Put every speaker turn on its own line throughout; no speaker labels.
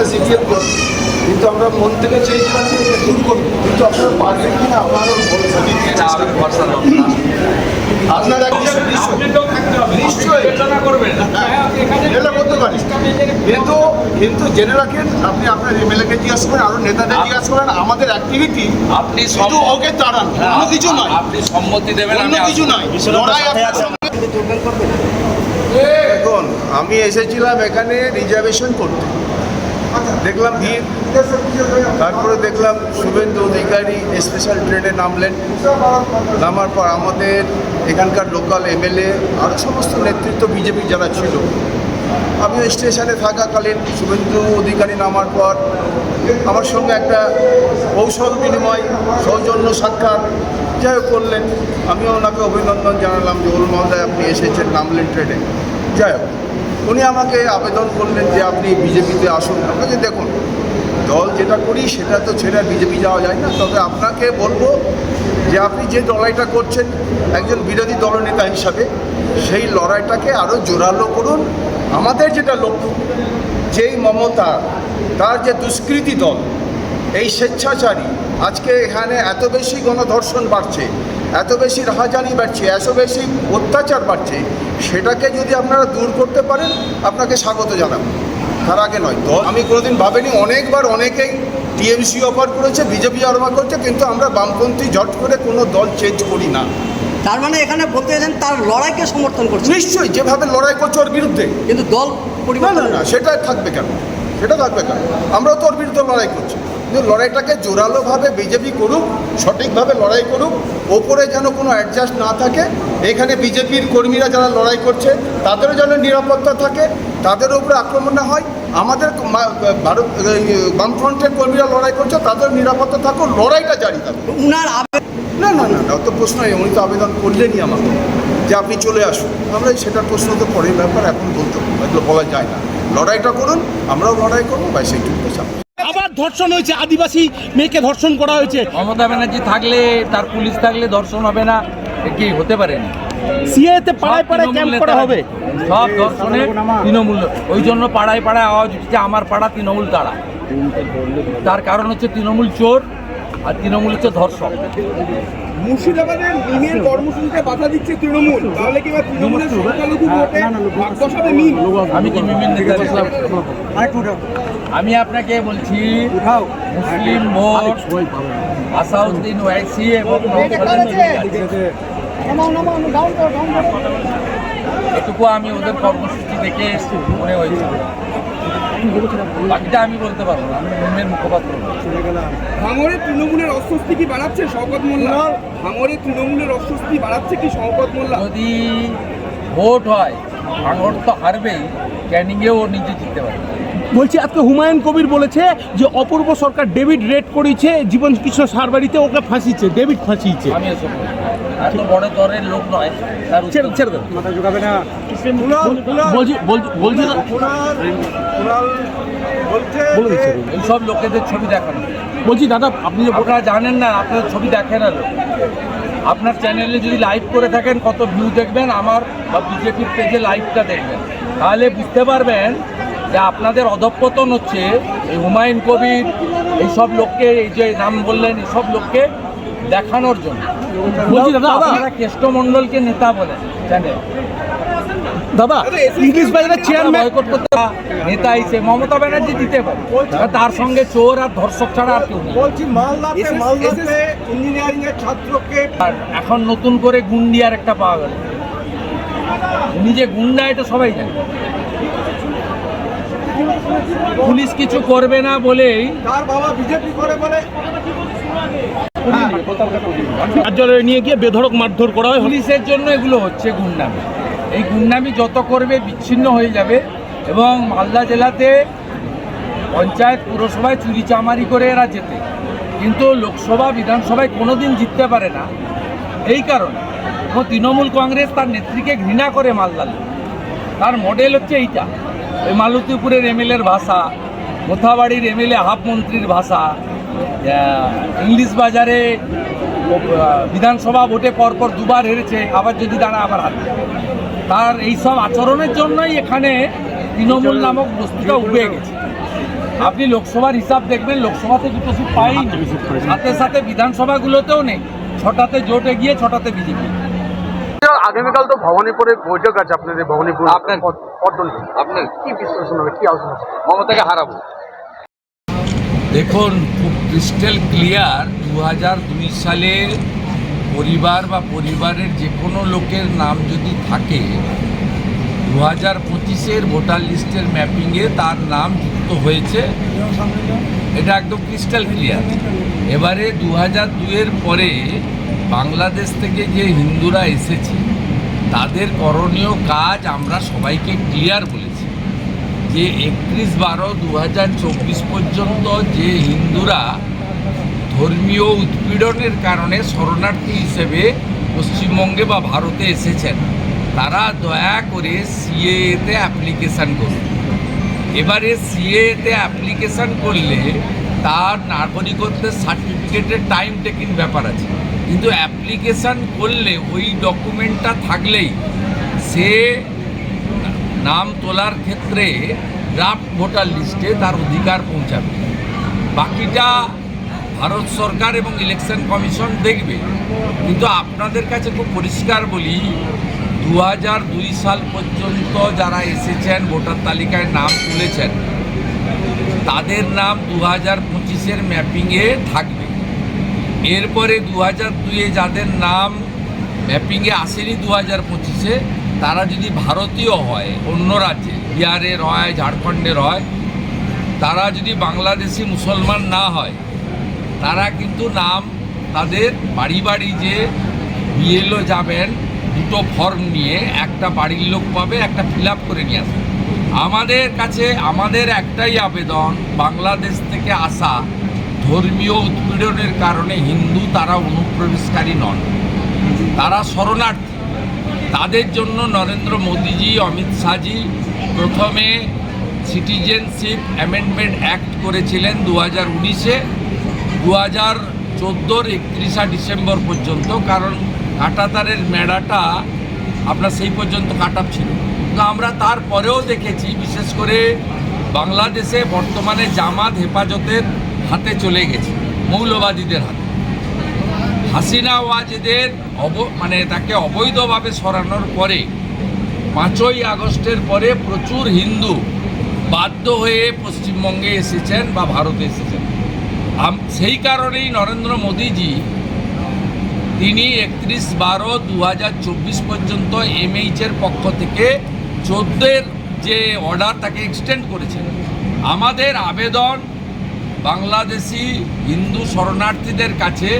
আমরা জিপিএম করি কিন্তু আমরা মন থেকে চেয়েছিলাম যে এটা দূর করব। কিন্তু আপনারা পারবেন কিনা আমারও বলছেন নিশ্চয়ই। করতে পারি। কিন্তু কিন্তু জেনে রাখেন আপনি আপনার এমএলএকে জিজ্ঞাসা করেন আরও নেতাদের জিজ্ঞাসা করেন আমাদের অ্যাক্টিভিটি
আপনি
শুধু
সম্মতি-
ওকে তাড়ান অন্য কিছু নয়।
আপনি সম্মতি দেবেন
অন্য কিছু নয়। লড়াই আপনার সঙ্গে। দেখুন আমি এসেছিলাম এখানে রিজার্ভেশন করতে। দেখলাম ভিড় তারপরে দেখলাম শুভেন্দু অধিকারী স্পেশাল ট্রেনে নামলেন। নামার পর আমাদের এখানকার লোকাল এমএলএ আরও সমস্ত নেতৃত্ব বিজেপি যারা ছিল আমি ওই স্টেশনে থাকাকালীন শুভেন্দু অধিকারী নামার পর আমার সঙ্গে একটা কৌশল বিনিময়, সৌজন্য সাক্ষাৎ যাই করলেন। আমিও ওনাকে অভিনন্দন জানালাম যে, ওল মহোদয়, আপনি এসেছেন, নামলেন ট্রেনে যাই হোক, উনি আমাকে আবেদন করলেন যে আপনি বিজেপিতে আসুন। আপনাকে দেখুন, দল যেটা করি সেটা তো ছেড়ে বিজেপি যাওয়া যায় না। তবে আপনাকে বলব যে আপনি যে লড়াইটা করছেন, একজন বিরোধী দলনেতা হিসাবে, সেই লড়াইটাকে আরও জোরালো করুন। আমাদের যেটা লক্ষ্য, যেই মমতা, তার যে দুষ্কৃতী দল, এই স্বেচ্ছাচারী, আজকে এখানে এত বেশি গণধর্ষণ বাড়ছে এত বেশি রাহাজানি বাড়ছে এত বেশি অত্যাচার বাড়ছে সেটাকে যদি আপনারা দূর করতে পারেন আপনাকে স্বাগত জানাব। তার আগে নয় আমি কোনোদিন ভাবিনি অনেকবার অনেকেই টিএমসি অফার করেছে বিজেপি অফার করছে কিন্তু আমরা বামপন্থী জট করে কোনো দল চেঞ্জ করি না।
তার মানে এখানে বলতে চাইছেন তার লড়াইকে সমর্থন করছে।
নিশ্চয়ই যেভাবে লড়াই করছে ওর বিরুদ্ধে।
কিন্তু দল
না না সেটা থাকবে কেন? সেটা থাকবে কেন? আমরাও তো ওর বিরুদ্ধে লড়াই করছি। কিন্তু লড়াইটাকে জোরালোভাবে বিজেপি করুক সঠিকভাবে লড়াই করুক ওপরে যেন কোনো অ্যাডজাস্ট না থাকে এখানে বিজেপির কর্মীরা যারা লড়াই করছে তাদেরও যেন নিরাপত্তা থাকে তাদের উপরে আক্রমণ না হয় আমাদের ভারত বামফ্রন্টের কর্মীরা লড়াই করছে তাদের নিরাপত্তা থাকুক লড়াইটা জারি থাকুক। না না না না অত প্রশ্ন উনি তো আবেদন করলেনই আমাকে। যে আপনি চলে আসুন। আমরা সেটার প্রশ্ন তো পরের ব্যাপার এখন বলতে এগুলো বলা যায় না। লড়াইটা করুন আমরাও লড়াই করব বা সেইটুকু চাপ।
আবার ধর্ষণ হয়েছে আদিবাসী মেয়েকে ধর্ষণ করা হয়েছে।
মমতা ব্যানার্জি থাকলে তার পুলিশ থাকলে ধর্ষণ হবে না কি হতে পারে? না
সিএতে পাড়ায় পাড়ায় ক্যাম্প করা হবে।
সব দর্শনে তৃণমূল ওই জন্য পাড়ায় পাড়ায় আওয়াজ উঠছে আমার পাড়া তৃণমূল তারা। তার কারণ হচ্ছে তৃণমূল চোর আর তৃণমূল হচ্ছে ধর্ষক।
মুর্শিদাবাদের মিমের কর্মসূচিতে বাধা দিচ্ছে তৃণমূল। তাহলে কি তৃণমূলের সংখ্যালঘু ভোটে
আমি কি মিমিন নেতা আমি আপনাকে বলছি মুসলিম ভোট আসাউদ্দিন ওয়াইসি এবং এটুকু আমি ওদের কর্মসূচি দেখে মনে হয়েছে। বাকিটা আমি বলতে পারব না আমি মিমের মুখপাত্র। না।
ভাঙড়ে তৃণমূলের অস্বস্তি কি বাড়াচ্ছে শওকত মোল্লা? ভাঙড়ে তৃণমূলের অস্বস্তি বাড়াচ্ছে কি শওকত মোল্লা?
যদি ভোট হয় ভাঙড় তো হারবেই ক্যানিংয়েও ও নিজে জিততে পারে
বলছি আজকে হুমায়ুন কবির বলেছে যে অপূর্ব সরকার ডেভিড রেড করেছে জীবন কৃষ্ণ সারবাড়িতে ওকে ফাঁসিছে ডেভিড ফাঁসিয়েছে।
না। এত বড় দরের লোক নয় তার
ছেড়ে ছেড়ে দেন বলছি বলছি বলছি না।
এইসব লোকেদের ছবি দেখানো।
বলছি দাদা আপনি যে
আপনারা জানেন না আপনার ছবি দেখেন লোক। আপনার চ্যানেলে যদি লাইভ করে থাকেন কত ভিউ দেখবেন আমার বা বিজেপির পেজে লাইভটা দেখবেন। তাহলে বুঝতে পারবেন যে আপনাদের অধঃপতন হচ্ছে এই হুমায়ুন কবির এইসব লোককে এই যে নাম বললেন এইসব লোককে দেখানোর জন্য। আপনারা কেষ্টমণ্ডলকে নেতা বলেন চ্যানেল
দাদা ইংলিশ বাজারের চেয়ারম্যান
নেতা হিসেবে মমতা ব্যানার্জি দিতে পারে তার সঙ্গে চোর আর ধর্ষক ছাড়া আর কেউ
বলছি মালদাতে মালদাতে ইঞ্জিনিয়ারিং এর ছাত্রকে
আর এখন নতুন করে গুন্ডিয়ার একটা পাওয়া গেল। নিজে গুন্ডা এটা সবাই জানে। পুলিশ কিছু করবে না বলেই
তার বাবা বিজেপি করে বলে।
কার্যালয়ে নিয়ে গিয়ে বেধড়ক মারধর করা হয়।
পুলিশের জন্য এগুলো হচ্ছে গুন্ডামি। এই গুন্ডামি যত করবে বিচ্ছিন্ন হয়ে যাবে এবং মালদা জেলাতে পঞ্চায়েত পুরসভায় চুরি চামারি করে এরা যেতে। কিন্তু লোকসভা বিধানসভায় কোনোদিন জিততে পারে না। এই কারণে এবং তৃণমূল কংগ্রেস তার নেত্রীকে ঘৃণা করে মালদার। লোক। তার মডেল হচ্ছে এইটা। ওই মালতীপুরের এমএলএর ভাষা মোথাবাড়ির এমএলএ হাফ মন্ত্রীর ভাষা ইংলিশ বাজারে বিধানসভা ভোটে পরপর দুবার হেরেছে আবার যদি দাঁড়া আবার হারবে। তার এইসব আচরণের জন্যই এখানে তৃণমূল নামক বস্তুটা উবে গেছে। আপনি লোকসভার হিসাব দেখবেন লোকসভাতে দুটো সিট পাইনি সাথে সাথে বিধানসভাগুলোতেও নেই। ছটাতে জোটে গিয়ে ছটাতে বিজেপি।
আগামীকাল তো ভবানীপুরে বৈঠক আছে আপনাদের ভবানীপুর আপনার আপনার? কি বিশ্লেষণ হবে? কি আলোচনা? মমতাকে হারাবো।
দেখুন খুব ক্রিস্টাল ক্লিয়ার দু হাজার দুই সালে পরিবার বা পরিবারের যে কোনো লোকের নাম যদি থাকে দু হাজার পঁচিশের ভোটার লিস্টের ম্যাপিংয়ে তার নাম যুক্ত হয়েছে। এটা একদম ক্রিস্টাল ক্লিয়ার এবারে দু হাজার দুইয়ের পরে বাংলাদেশ থেকে যে হিন্দুরা এসেছে তাদের করণীয় কাজ আমরা সবাইকে ক্লিয়ার বলেছি। যে একত্রিশ বারো দু পর্যন্ত যে হিন্দুরা ধর্মীয় উৎপীড়নের কারণে শরণার্থী হিসেবে পশ্চিমবঙ্গে বা ভারতে এসেছেন, তারা দয়া করে সিএতে অ্যাপ্লিকেশান করুন। এবারে সিএতে অ্যাপ্লিকেশান করলে তার নাগরিকত্বের সার্টিফিকেটের টাইম টেকিং ব্যাপার আছে। কিন্তু অ্যাপ্লিকেশান করলে, ওই ডকুমেন্টটা থাকলেই সে নাম তোলার ক্ষেত্রে ড্রাফট ভোটার লিস্টে তার অধিকার পৌঁছাবে। বাকিটা ভারত সরকার এবং ইলেকশন কমিশন দেখবে। কিন্তু আপনাদের কাছে খুব পরিষ্কার বলি দু সাল পর্যন্ত যারা এসেছেন ভোটার তালিকায় নাম তুলেছেন তাদের নাম দু হাজার পঁচিশের ম্যাপিংয়ে থাকবে। এরপরে দু হাজার দুইয়ে যাদের নাম ম্যাপিংয়ে আসেনি দু হাজার পঁচিশে, তারা যদি ভারতীয় হয়, অন্য রাজ্যে বিহারের হয় ঝাড়খণ্ডের হয় তারা যদি বাংলাদেশি মুসলমান না হয়, তারা কিন্তু নাম তাদের বাড়ি বাড়ি যে বিএলও যাবেন, দুটো ফর্ম নিয়ে একটা বাড়ির লোক পাবে, একটা ফিল করে নিয়ে আসবে। আমাদের কাছে আমাদের একটাই আবেদন, বাংলাদেশ থেকে আসা ধর্মীয় উৎপীড়নের কারণে হিন্দু তারা অনুপ্রবেশকারী নন। তারা শরণার্থী। তাদের জন্য নরেন্দ্র মোদীজি, অমিত শাহজি প্রথমে সিটিজেনশিপ অ্যামেন্ডমেন্ট অ্যাক্ট করেছিলেন দু হাজার উনিশে। দু হাজার চোদ্দোর একত্রিশা ডিসেম্বর পর্যন্ত, কারণ কাটাতারের মেড়াটা আপনার সেই পর্যন্ত কাটাপ ছিল। তো আমরা তারপরেও দেখেছি, বিশেষ করে বাংলাদেশে বর্তমানে জামাত হেফাজতের হাতে চলে গেছে, মৌলবাদীদের হাতে। হাসিনা ওয়াজেদের অব মানে তাকে অবৈধভাবে সরানোর পরে, পাঁচই আগস্টের পরে প্রচুর হিন্দু বাধ্য হয়ে পশ্চিমবঙ্গে এসেছেন বা ভারতে এসেছেন। সেই কারণেই নরেন্দ্র মোদীজি তিনি একত্রিশ বারো দু পর্যন্ত এমএইচের পক্ষ থেকে চোদ্দের যে অর্ডার তাকে এক্সটেন্ড করেছেন আমাদের আবেদন বাংলাদেশি হিন্দু শরণার্থীদের কাছে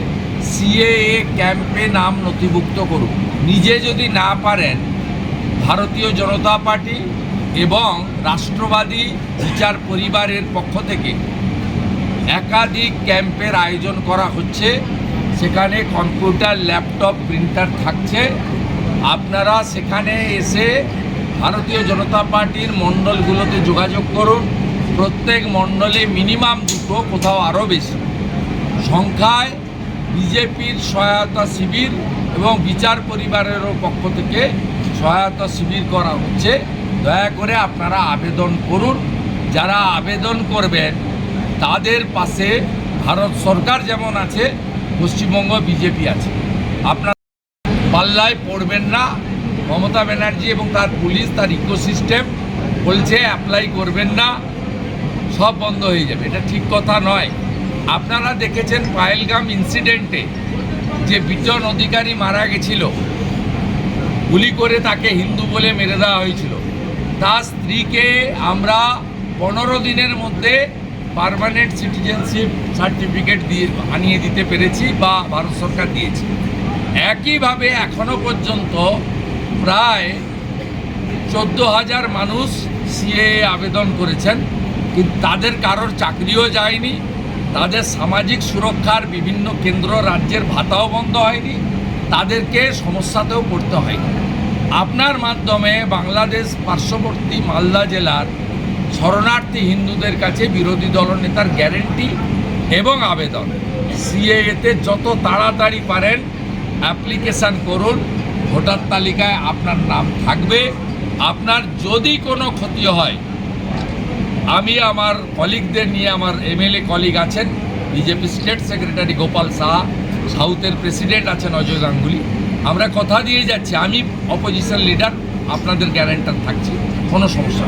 সিএএ ক্যাম্পে নাম নথিভুক্ত করুন। নিজে যদি না পারেন, ভারতীয় জনতা পার্টি এবং রাষ্ট্রবাদী বিচার পরিবারের পক্ষ থেকে একাধিক ক্যাম্পের আয়োজন করা হচ্ছে। সেখানে কম্পিউটার, ল্যাপটপ, প্রিন্টার থাকছে। আপনারা সেখানে এসে ভারতীয় জনতা পার্টির মণ্ডলগুলোতে যোগাযোগ করুন। প্রত্যেক মণ্ডলে মিনিমাম দুটো, কোথাও আরও বেশি। সংখ্যায় বিজেপির সহায়তা শিবির এবং বিচার পরিবারেরও পক্ষ থেকে সহায়তা শিবির করা হচ্ছে। দয়া করে আপনারা আবেদন করুন। যারা আবেদন করবেন, তাদের পাশে ভারত সরকার যেমন আছে, পশ্চিমবঙ্গ বিজেপি আছে। আপনার পাল্লায় পড়বেন না। মমতা ব্যানার্জি এবং তার পুলিশ, তার ইকোসিস্টেম বলছে অ্যাপ্লাই করবেন না, সব বন্ধ হয়ে যাবে। এটা ঠিক কথা নয়। আপনারা দেখেছেন পায়েলগাম ইনসিডেন্টে যে বিজন অধিকারী মারা গেছিল। গুলি করে তাকে হিন্দু বলে মেরে দেওয়া হয়েছিল। তার স্ত্রীকে আমরা পনেরো দিনের মধ্যে পার্মানেন্ট সিটিজেনশিপ সার্টিফিকেট দিয়ে আনিয়ে দিতে পেরেছি বা ভারত সরকার দিয়েছে। একইভাবে এখনও পর্যন্ত প্রায় চোদ্দ হাজার মানুষ সিএ আবেদন করেছেন। কিন্তু তাদের কারোর চাকরিও যায়নি, তাদের সামাজিক সুরক্ষার বিভিন্ন কেন্দ্র রাজ্যের ভাতাও বন্ধ হয়নি, তাদেরকে সমস্যাতেও পড়তে হয়নি। আপনার মাধ্যমে বাংলাদেশ পার্শ্ববর্তী মালদা জেলার শরণার্থী হিন্দুদের কাছে বিরোধী দলনেতার গ্যারেন্টি এবং আবেদন। সিএতে যত তাড়াতাড়ি পারেন অ্যাপ্লিকেশান করুন ভোটার তালিকায় আপনার নাম থাকবে। আপনার যদি কোনো ক্ষতি হয়, আমি আমার কলিগদের নিয়ে আমার এমএলএ কলিগ আছেন BJP state secretary Gopal Saha, সাউথের প্রেসিডেন্ট আছেন অজয় গাঙ্গুলি। আমরা কথা দিয়ে যাচ্ছি, আমি অপোজিশন লিডার আপনাদের গ্যারেন্টার থাকছি, কোনো সমস্যা